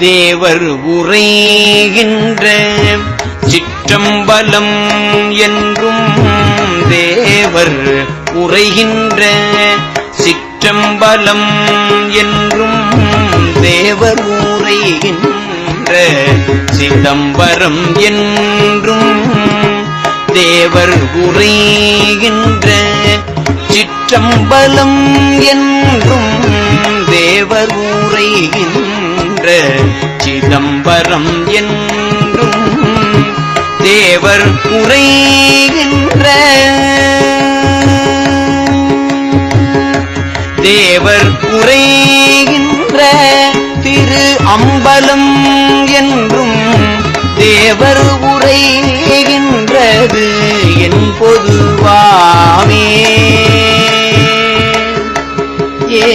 தேவர் உரைகின்ற சிற்றம்பலம் என்றும் தேவர் உரைகின்ற சிற்றம்பலம் என்றும் தேவர் உரைகின்ற சிதம்பரம் என்றும் தேவர் உரைகின்ற சிற்றம்பலம் என் சிதம்பரம் என்றும் தேவர் உரைகின்ற தேவர் உரைகின்ற திரு அம்பலம் என்றும் தேவர் உரைகின்றது என் பொதுவாமே. ஏ